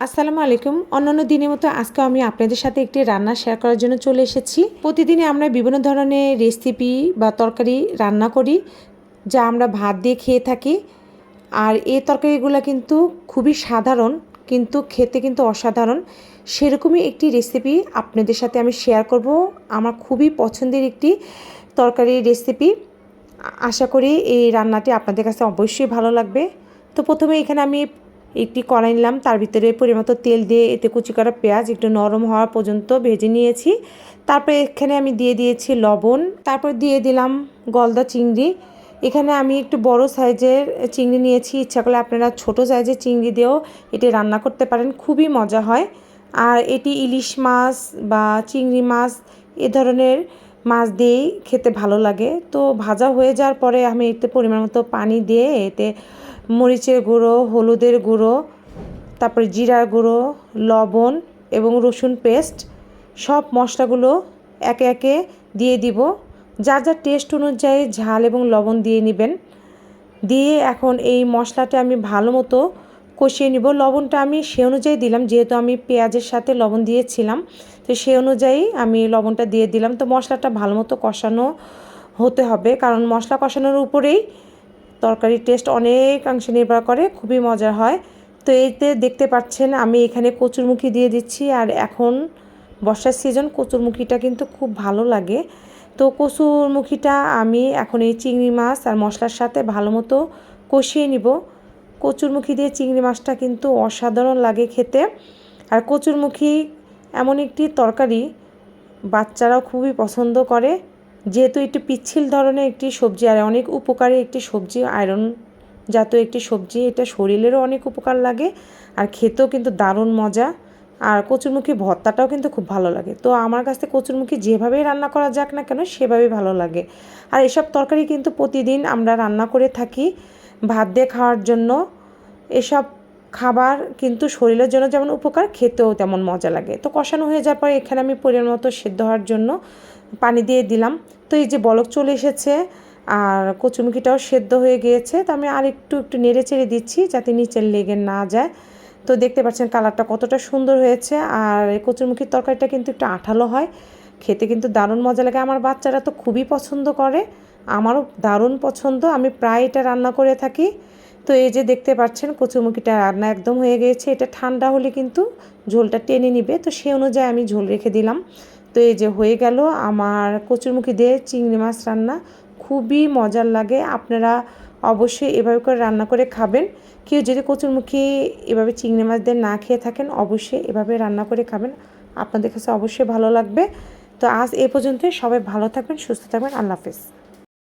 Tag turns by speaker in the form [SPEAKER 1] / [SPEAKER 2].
[SPEAKER 1] আসসালামু আলাইকুম। অন্যান্য দিনের মতো আজকে আমি আপনাদের সাথে একটি রান্না শেয়ার করার জন্য চলে এসেছি। প্রতিদিনই আমরা বিভিন্ন ধরনের রেসিপি বা তরকারি রান্না করি, যা আমরা ভাত দিয়ে খেয়ে থাকি। আর এই তরকারিগুলো কিন্তু খুবই সাধারণ, কিন্তু খেতে কিন্তু অসাধারণ। সেরকমই একটি রেসিপি আপনাদের সাথে আমি শেয়ার করব। আমার খুবই পছন্দের একটি তরকারির রেসিপি আশা করি এই রান্নাটি আপনাদের কাছে অবশ্যই ভালো লাগবে। তো প্রথমে এখানে আমি একটি কড়াই নিলাম, তার ভিতরে পরিমতো তেল দিয়ে এতে কুচি করা পেঁয়াজ একটু নরম হওয়া পর্যন্ত ভেজে নিয়েছি। তারপরে এখানে আমি দিয়ে দিয়েছি লবণ, তারপর দিয়ে দিলাম গলদা চিংড়ি। এখানে আমি একটু বড় সাইজের চিংড়ি নিয়েছি, ইচ্ছা করলে আপনারা ছোট সাইজের চিংড়ি দিয়েও এটি রান্না করতে পারেন, খুবই মজা হয়। আর এটি ইলিশ মাছ বা চিংড়ি মাছ, এ ধরনের মাছ দিয়েই খেতে ভালো লাগে। তো ভাজা হয়ে যাওয়ার পরে আমি এতে পরিমাণ মতো পানি দিয়ে এতে মরিচের গুঁড়ো, হলুদের গুঁড়ো, তারপরে জিরার গুঁড়ো, লবণ এবং রসুন পেস্ট। সব মশলাগুলো একে একে দিয়ে দিব। যার যা টেস্ট অনুযায়ী ঝাল এবং লবণ দিয়ে নেবেন। দিয়ে এখন এই মশলাটা আমি ভালো মতো কষিয়ে নিব। লবণটা আমি সে অনুযায়ী দিলাম, যেহেতু আমি পেঁয়াজের সাথে লবণ দিয়েছিলাম, তো সে অনুযায়ী আমি লবণটা দিয়ে দিলাম। তো মশলাটা ভালো মতো কষানো হতে হবে, কারণ মশলা কষানোর উপরেই তরকারির টেস্ট অনেকাংশে নির্ভর করে, খুবই মজার হয়। তো এইতে দেখতে পাচ্ছেন আমি এখানে কচুরমুখী দিয়ে দিচ্ছি আর এখন বর্ষার সিজন কচুরমুখীটা কিন্তু খুব ভালো লাগে। তো কচুরমুখীটা আমি এখন এই চিংড়ি মাছ আর মশলার সাথে ভালো মতো কষিয়ে নিব। কচুরমুখী দিয়ে চিংড়ি মাছটা কিন্তু অসাধারণ লাগে খেতে। আর কচুরমুখী এমন একটি তরকারি বাচ্চারাও খুবই পছন্দ করে। যেহেতু একটি পিচ্ছিল ধরনের একটি সবজি আর অনেক উপকারী একটি সবজি আয়রন জাতীয় একটি সবজি, এটা শরীরেরও অনেক উপকার লাগে আর খেতেও কিন্তু দারুণ মজা। আর কচুরমুখী ভর্তাটাও কিন্তু খুব ভালো লাগে। তো আমার কাছে কচুরমুখী যেভাবেই রান্না করা যাক না কেন, সেভাবেই ভালো লাগে। আর এসব তরকারি কিন্তু প্রতিদিন আমরা রান্না করে থাকি ভাত দিয়ে খাওয়ার জন্য। এসব খাবার কিন্তু শরীরের জন্য যেমন উপকার, খেতেও তেমন মজা লাগে। তো কষানো হয়ে যাওয়ার পরে এখানে আমি পরিমাণ মতো সেদ্ধ হওয়ার জন্য পানি দিয়ে দিলাম। তো এই যে বলক চলে এসেছে আর কচুমুখিটাও সেদ্ধ হয়ে গিয়েছে। তো আমি আর একটু একটু নেড়ে চেড়ে দিচ্ছি যাতে নিচের লেগে না যায়। তো দেখতে পাচ্ছেন কালারটা কতটা সুন্দর হয়েছে। আর এই কচুরমুখির তরকারিটা কিন্তু একটু আঠালো হয়। খেতে কিন্তু দারুণ মজা লাগে। আমার বাচ্চারা তো খুবই পছন্দ করে। আমারও দারুণ পছন্দ। আমি প্রায় এটা রান্না করে থাকি। তো এই যে দেখতে পাচ্ছেন কচুরমুখিটা রান্না একদম হয়ে গিয়েছে। এটা ঠান্ডা হলে কিন্তু ঝোলটা টেনে নিবে। তো সেই অনুযায়ী আমি ঝোল রেখে দিলাম। তো এই যে হয়ে গেল আমার কচুরমুখি দিয়ে চিংড়ি মাছ রান্না। খুবই মজার লাগে। আপনারা অবশ্যই এভাবে করে রান্না করে খাবেন। কেউ যদি কচুরমুখি এভাবে চিংড়ি মাছ দিয়ে না খেয়ে থাকেন, অবশ্যই এভাবে রান্না করে খাবেন। আপনাদের কাছে অবশ্যই ভালো লাগবে। তো আজ এ পর্যন্তই। সবাই ভালো থাকবেন, সুস্থ থাকবেন। আল্লাহ হাফেজ।